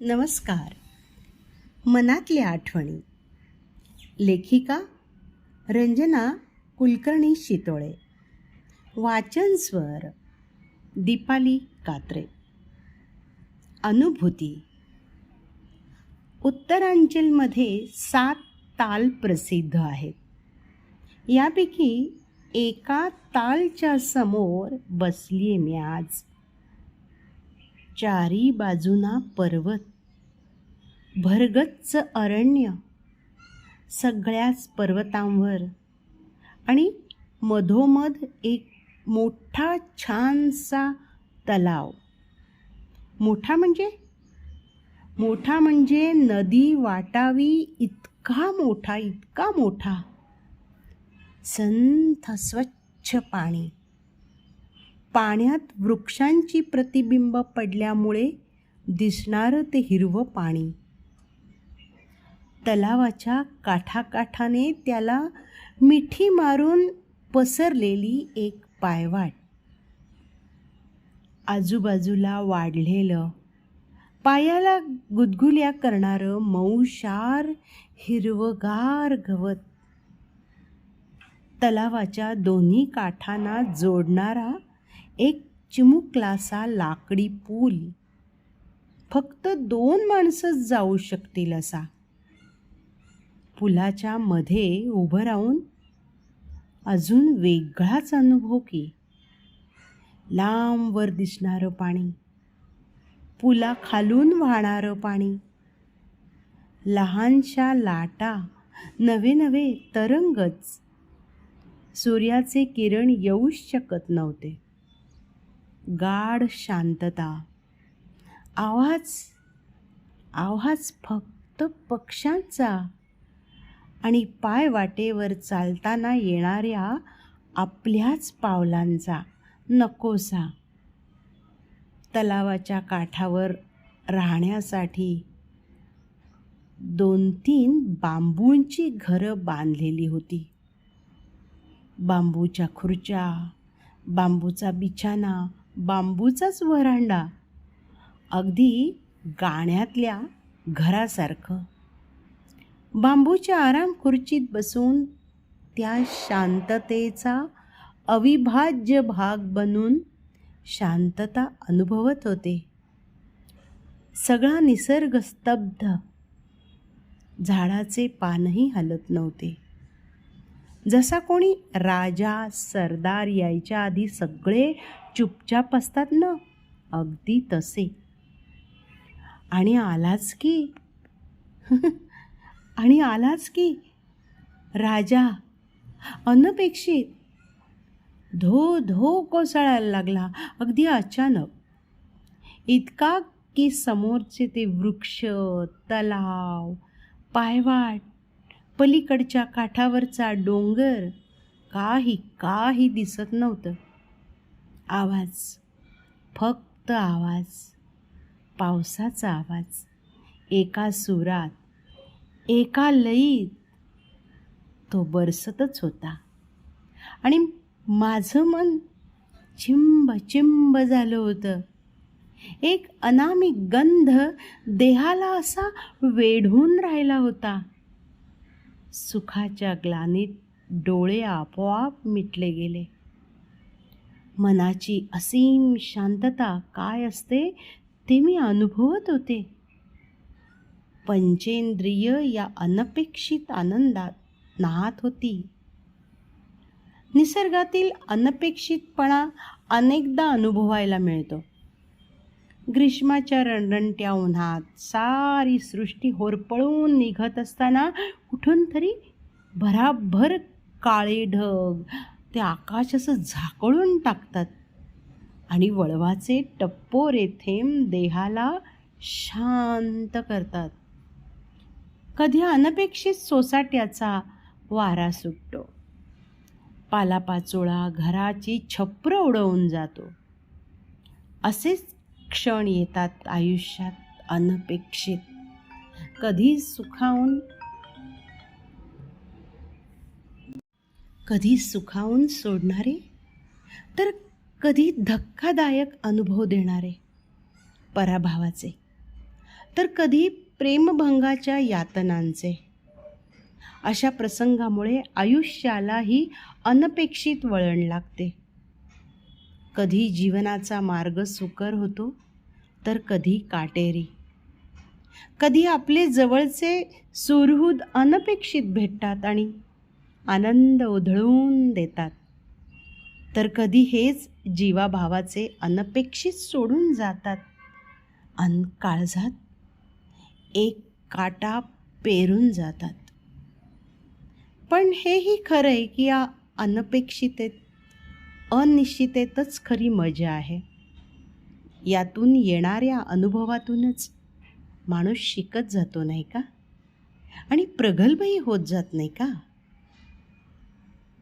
नमस्कार. मनातल्या आठवणी. लेखिका रंजना कुलकर्णी शितोळे. वाचन स्वर दीपाली कात्रे. अनुभूती. उत्तरांचलमध्ये सात ताल प्रसिद्ध आहेत. यापैकी एका तालच्या समोर बसली मी आज. चारी बाजूना पर्वत. भरगच्च अरण्य. सगळ्याच पर्वतांवर. आणि मधोमध एक मोठा छानसा तलाव. मोठा म्हणजे? मोठा म्हणजे नदी वाटावी इतका मोठा इतका मोठा. संथ स्वच्छ पाणी. पाण्यात वृक्षांची प्रतिबिंब पडल्यामुळे दिसणारं ते हिरवं पाणी. तलावाच्या काठाकाठाने त्याला मिठी मारून पसरलेली एक पायवाट. आजूबाजूला वाढलेलं पायाला गुदगुल्या करणारं मऊशार हिरवगार गवत. तलावाच्या दोन्ही काठांना जोडणारा एक चिमुकलासा लाकडी पूल. फक्त दोन माणसंच जाऊ शकतील असा. पुलाच्या मध्ये उभं राहून अजून वेगळाच अनुभव की. लांबवर दिसणारं पाणी. पुला खालून वाहणारं पाणी. लहानशा लाटा नवे नवे तरंगच. सूर्याचे किरण येऊच शकत नव्हते. गाढ शांतता. आवाज आवाज फक्त पक्ष्यांचा. आणि पाय वाटेवर चालताना येणाऱ्या आपल्याच पावलांचा. नकोसा. तलावाच्या काठावर राहण्यासाठी दोन तीन बांबूंची घरं बांधलेली होती. बांबूच्या खुर्च्या बांबूचा बिछाना बांबूचाच व्हरांडा. अगदी गाण्यातल्या घरासारखं. बांबूच्या आराम खुर्चीत बसून त्या शांततेचा अविभाज्य भाग बनून शांतता अनुभवत होते. सगळा निसर्ग स्तब्ध. झाडाचे पानही हलत नव्हते. जसा कोणी राजा सरदार यायच्या आधी सगळे चुपचाप असतात ना? अगदी तसे. आणि आलाच की? आणि आलाच की? राजा अनपेक्षित. धो धो कोसळायला लागला. अगदी अचानक. इतका की समोरचे ते वृक्ष तलाव पायवाट पलीकडच्या काठावरचा डोंगर काही काही दिसत नव्हतं. आवाज फक्त आवाज पावसाचा आवाज एका सुरात एका लईत तो बरसतच होता. आणि माझं मन चिंब चिंब झालं होतं. एक अनामिक गंध देहाला असा वेढून राहिला होता. सुखाच्या ग्लानीत डोळे आपोआप मिटले गेले. मनाची असीम शांतता काय असते ते मी अनुभवत होते. पंचेंद्रिय या अनपेक्षित आनंदात नाहत होती. निसर्गातील अनपेक्षितपणा अनेकदा अनुभवायला मिळतो. ग्रीष्माच्या रणरणट्या उन्हात सारी सृष्टी होरपळून निघत असताना कुठून तरी भराभर काळे ढग ते आकाश असं झाकळून टाकतात. आणि वळवाचे टप्पोरे थेंब देहाला शांत करतात. कधी अनपेक्षित सोसाट्याचा वारा सुटतो. पालापाचोळा घराची छप्र उडवून जातो. असेच क्षण येतात आयुष्यात अनपेक्षित. कधी सुखावून कधी सुखावून सोडणारे? तर कधी धक्कादायक अनुभव देणारे? पराभवाचे. तर कधी प्रेमभंगाच्या यातनांचे. अशा प्रसंगामुळे आयुष्यालाही अनपेक्षित वळण लागते. कधी जीवनाचा मार्ग सुकर होतो तर कधी काटेरी. कधी आपले जवळचे सुरहूद अनपेक्षित भेटतात आणि आनंद उधळून देतात. तर कधी हेच जीवाभावाचे अनपेक्षित सोडून जातात. अन काळजात एक काटा पेरून जातात. पण हेही खरं आहे की या अनपेक्षितेत अनिश्चितेतच खरी मजा आहे. यातून येणाऱ्या अनुभवातूनच माणूस शिकत जातो नाही का? आणि प्रगल्भही होत जात नाही का?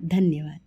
धन्यवाद.